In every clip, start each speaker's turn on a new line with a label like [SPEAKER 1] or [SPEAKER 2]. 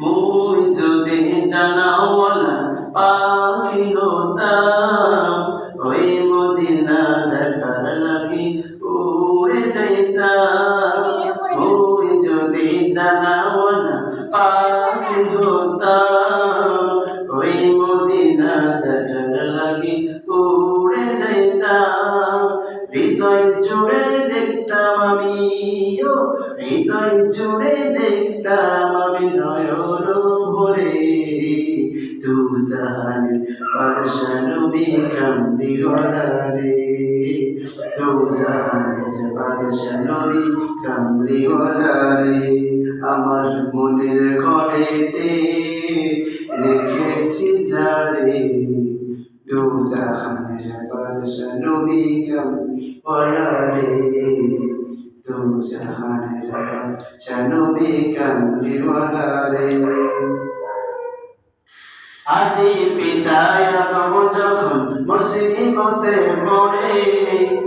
[SPEAKER 1] মুই যদি ডানাওয়ালা পাখি হতাম ওই মদিনা দেখার লাগি উড়ে যাইতাম। মুই যদি ডানাওয়ালা পাখি হতাম ওই মদিনা দেখার লাগি উড়ে যাইতাম। হৃদয় জুড়ে দেখতাম আমি, ও হৃদয় জুড়ে দেখতাম আমি নয়ন ভরে। তু জাহানে বাদশানবী কামলি গলারে তু জাহানের বাদশানবী কামলি গলারে আমার মনের ঘরেতে রেখেছি যারে দু জাহানের বাদশা নবী কাম পড়ারে দু জাহানের বাদশা নবী কামলি ওয়ালারে আদি পিতায় তব যখন মুসিবতে পড়ে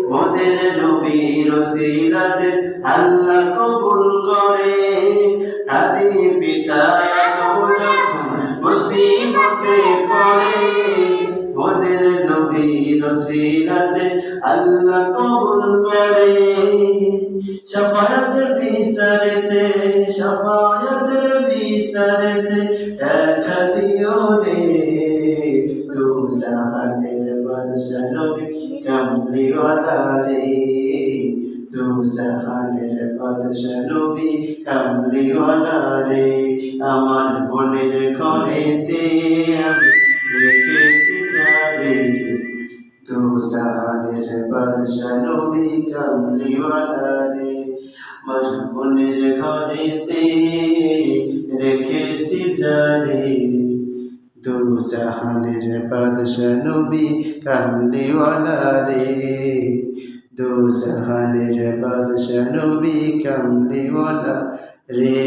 [SPEAKER 1] মোদের নবীর সিরাতে আল্লাহ কবুল নবীর আল্লাহ কবুল করে। শফায়াতের বিসারেতে শফায়াতের বিসারেতে দেখা দিও রে। তু জাহানের বাদশা নবী কামলি রে। তু জাহানের বাদশা নবী কামলি রে। আমার মনের ঘরেতে আমি তু জাহানের বাদশা নবী কামলি ওয়ালা রে আমার মনের ঘরেতে রেখেছি যারে দু জাহানের বাদশা নবী কামলিওয়ালা রে দু জাহানের বাদশা নবী কামলিওয়ালা রে